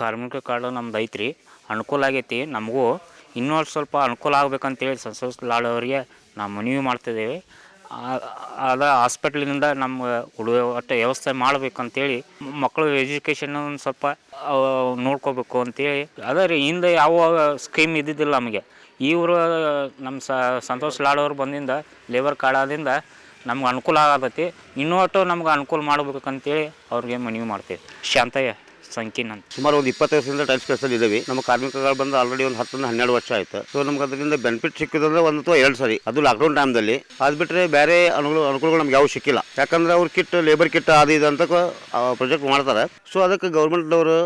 ಕಾರ್ಮಿಕ ಕಾರ್ಡು ನಮ್ದು ಐತ್ರಿ. ಅನುಕೂಲ ಆಗೈತಿ. ನಮಗೂ ಇನ್ನೂ ಸ್ವಲ್ಪ ಅನುಕೂಲ ಆಗ್ಬೇಕಂತೇಳಿ ಸಂತೋಷ್ ಲಾಡ್ ಅವರಿಗೆ ನಾವು ಮನವಿ ಮಾಡ್ತಿದ್ದೇವೆ ಅದ ಹಾಸ್ಪಿಟ್ಲಿನಿಂದ ನಮ್ಮ ಹುಡುಗ ಒಟ್ಟು ವ್ಯವಸ್ಥೆ ಮಾಡಬೇಕಂತೇಳಿ ಮಕ್ಕಳು ಎಜುಕೇಷನ್ ಒಂದು ಸ್ವಲ್ಪ ನೋಡ್ಕೋಬೇಕು ಅಂತೇಳಿ. ಅದೇ ರೀ, ಹಿಂದೆ ಯಾವ ಸ್ಕೀಮ್ ಇದ್ದಿದ್ದಿಲ್ಲ ನಮಗೆ. ಇವರು ನಮ್ಮ ಸಂತೋಷ್ ಲಾಡ್ ಅವ್ರು ಬಂದಿಂದ ಲೇಬರ್ ಕಾರ್ಡ್ ಆದಿಂದ ನಮ್ಗೆ ಅನುಕೂಲ ಆಗತೈತಿ. ಇನ್ನೂ ಒಟ್ಟು ನಮ್ಗೆ ಅನುಕೂಲ ಮಾಡ್ಬೇಕಂತೇಳಿ ಅವ್ರಿಗೆ ಮನವಿ ಮಾಡ್ತೀವಿ. ಶಾಂತಯ್ಯ. ಅಂತ. ಸುಮಾರು ಒಂದು ಇಪ್ಪತ್ತು ವರ್ಷದಿಂದ ಟೈಲ್ಸ್ ಕೆಲಸದಲ್ಲಿ ಇದ್ದೀವಿ. ನಮ್ಮ ಕಾರ್ಮಿಕಗಳು ಬಂದು ಆಲ್ರೆಡಿ ಒಂದು ಹತ್ತರಿಂದ ಹನ್ನೆರಡು ವರ್ಷ ಆಯ್ತು. ಸೊ ನಮ್ಗೆ ಅದರಿಂದ ಬೆನಿಫಿಟ್ ಸಿಕ್ಕಿದ್ರೆ ಒಂದು ಅಥವಾ ಎರಡು ಸರಿ. ಅದು ಲಾಕ್ಡೌನ್ ಟೈಮ್ದಲ್ಲಿ ಅದು ಬಿಟ್ಟರೆ ಬೇರೆ ಅನುಕೂಲ, ಅನುಕೂಲಗಳು ನಮ್ಗೆ ಯಾವ ಸಿಕ್ಕಿಲ್ಲ. ಯಾಕಂದ್ರೆ ಅವ್ರ ಕಿಟ್ ಲೇಬರ್ ಕಿಟ್ ಅದು ಇದು ಅಂತ ಪ್ರೊಜೆಕ್ಟ್ ಮಾಡ್ತಾರೆ. ಸೊ ಅದಕ್ಕೆ ಗೌರ್ಮೆಂಟ್ನವರು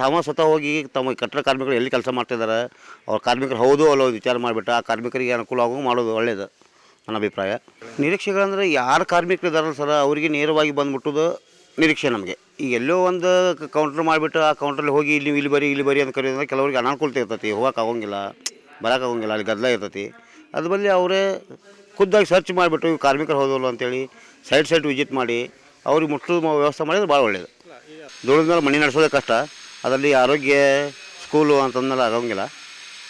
ತಾವ ಸ್ವತಃ ಹೋಗಿ ತಮ್ಮ ಕಟ್ಟಡ ಕಾರ್ಮಿಕರು ಎಲ್ಲಿ ಕೆಲಸ ಮಾಡ್ತಿದ್ದಾರೆ, ಅವ್ರ ಕಾರ್ಮಿಕರು ಹೌದು ಅಲ್ಲೋ ವಿಚಾರ ಮಾಡಿಬಿಟ್ಟು ಆ ಕಾರ್ಮಿಕರಿಗೆ ಅನುಕೂಲ ಆಗೋ ಮಾಡೋದು ಒಳ್ಳೆಯದು ನನ್ನ ಅಭಿಪ್ರಾಯ. ನಿರೀಕ್ಷೆಗಳಂದರೆ ಯಾರು ಕಾರ್ಮಿಕರು ಇದಾರಲ್ಲ ಸರ್, ಅವರಿಗೆ ನೇರವಾಗಿ ಬಂದ್ಬಿಟ್ಟದು ನಿರೀಕ್ಷೆ ನಮಗೆ. ಈಗ ಎಲ್ಲೋ ಒಂದು ಕೌಂಟ್ರ್ ಮಾಡಿಬಿಟ್ಟು ಆ ಕೌಂಟ್ರಲ್ಲಿ ಹೋಗಿ ಇಲ್ಲಿ ಇಲ್ಲಿ ಬರಿ ಇಲ್ಲಿ ಬರಿ ಅಂತ ಕರೆಯೋದ್ರೆ ಕೆಲವರಿಗೆ ಅನಾನುಕೂಲತೆ ಇರ್ತೈತಿ ಹೋಗಕ್ಕೆ ಆಗೋಂಗಿಲ್ಲ ಅಲ್ಲಿ ಗದ್ದಲ ಇರ್ತೈತಿ. ಅದ್ರ ಬಳಿ ಅವರೇ ಖುದ್ದಾಗಿ ಸರ್ಚ್ ಮಾಡಿಬಿಟ್ಟು ಇವು ಕಾರ್ಮಿಕರು ಹೋದಲ್ಲ ಅಂತೇಳಿ ಸೈಡ್ ಸೈಡ್ ವಿಸಿಟ್ ಮಾಡಿ ಅವ್ರಿಗೆ ಮುಟ್ಟು ವ್ಯವಸ್ಥೆ ಮಾಡಿದ್ರೆ ಭಾಳ ಒಳ್ಳೆಯದು ದುಡಿದ ಮೇಲೆ ಮನೆ ನಡೆಸೋದೇ ಕಷ್ಟ. ಅದರಲ್ಲಿ ಆರೋಗ್ಯ ಸ್ಕೂಲು ಅಂತಂದೆಲ್ಲ ಆಗೋಂಗಿಲ್ಲ.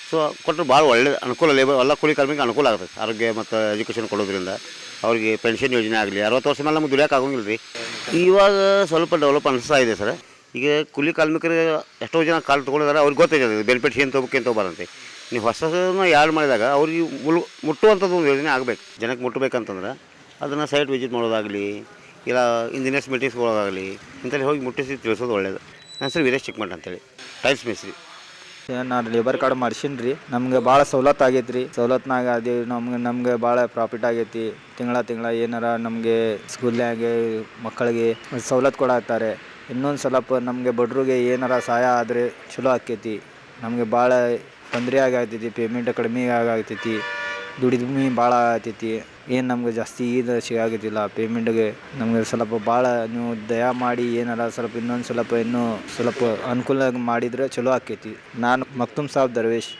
ಸೊ ಕೊಟ್ಟರೆ ಭಾಳ ಒಳ್ಳೆಯದು ಅನುಕೂಲ ಲೇಬರ್ ಎಲ್ಲ ಕೂಲಿ ಕಾರ್ಮಿಕ ಅನುಕೂಲ ಆಗ್ತದೆ ಆರೋಗ್ಯ ಮತ್ತು ಎಜುಕೇಷನ್ ಕೊಡೋದ್ರಿಂದ. ಅವರಿಗೆ ಪೆನ್ಷನ್ ಯೋಜನೆ ಆಗಲಿ, ಅರವತ್ತು ವರ್ಷ ಮೇಲೆ ನಮ್ಗೆ ದುಡಿಯೋಕೆ ಆಗೋಂಗಿಲ್ಲ ರೀ ಇವಾಗ ಸ್ವಲ್ಪ ಡೆವಲಪ್ ಅನಿಸ್ತಾ ಇದೆ ಸರ್. ಈಗ ಕೂಲಿ ಕಾರ್ಮಿಕರು ಎಷ್ಟೋ ಜನ ಕಾಲು ತೊಗೊಳಿದಾರೆ, ಅವ್ರಿಗೆ ಗೊತ್ತಾಯ್ತದೆ ಬೆನಿಫಿಟ್ಸ್ ಏನು ತೊಗೋಬೇಕು, ಏನು ತೊಗೊಬಾರಂತೆ ನೀವು ಹೊಸದನ್ನ ಯಾರು ಮಾಡಿದಾಗ ಅವ್ರಿಗೆ ಮುಳು ಮುಟ್ಟುವಂಥದ್ದು ಒಂದು ಯೋಜನೆ ಆಗಬೇಕು. ಜನಕ್ಕೆ ಮುಟ್ಟಬೇಕಂತಂದ್ರೆ ಅದನ್ನು ಸೈಟ್ ವಿಸಿಟ್ ಮಾಡೋದಾಗಲಿ, ಇಲ್ಲ ಇಂಜಿನಿಯರ್ಸ್ ಮೀಟಿಂಗ್ಸ್ಗಳಾಗಲಿ ಇಂಥಲ್ಲಿ ಹೋಗಿ ಮುಟ್ಟಿಸಿ ತಿಳಿಸೋದು ಒಳ್ಳೆಯದು ನನ್ನ ಹೆಸರು ವೀರೇಶ್ ಚಿಕ್ಕಮಠ ಅಂತೇಳಿ. ಟೈಲ್ಸ್ ಮೇಸ್ರಿ ನಾನು ಲೇಬರ್ ಕಾರ್ಡ್ ಮಾಡ್ಸೀನಿ ರೀ ನಮ್ಗೆ ಭಾಳ ಸವಲತ್ತು ಆಗೈತೆ ರೀ ಸವಲತ್ನಾಗ ಅದೇ ನಮ್ಗೆ ನಮ್ಗೆ ಭಾಳ ಪ್ರಾಫಿಟ್ ಆಗೈತಿ. ತಿಂಗಳ ತಿಂಗಳ ಏನಾರ ನಮಗೆ ಸ್ಕೂಲ್ನಾಗೆ ಮಕ್ಕಳಿಗೆ ಸವಲತ್ತು ಕೊಡಾಕ್ತಾರೆ. ಇನ್ನೊಂದು ಸ್ವಲ್ಪ ನಮಗೆ ಬಡ್ರಿಗೆ ಏನಾರ ಸಹಾಯ ಆದರೆ ಚಲೋ ಆಕೈತಿ ನಮಗೆ ಭಾಳ ತೊಂದರೆ ಆಗಾಗ್ತೈತಿ ಪೇಮೆಂಟ್ ಕಡಿಮೆ ಆಗತೈತಿ ದುಡಿಮೆ ಭಾಳ ಆಗ್ತೈತಿ ಏನು ನಮ್ಗೆ ಜಾಸ್ತಿ ಇದು ಸಿಗಾಗತ್ತಿಲ್ಲ ಪೇಮೆಂಟ್ಗೆ ನಮಗೆ ಸ್ವಲ್ಪ ಭಾಳ ನೀವು ದಯ ಮಾಡಿ ಏನಾರ ಸ್ವಲ್ಪ ಇನ್ನೊಂದು ಸ್ವಲ್ಪ ಇನ್ನೂ ಸ್ವಲ್ಪ ಅನುಕೂಲ ಮಾಡಿದ್ರೆ ಚಲೋ ಆಕೈತಿ. ನಾನು ಮಕ್ತುಮ್ ಸಾಬ್ ದರ್ವೇಶ್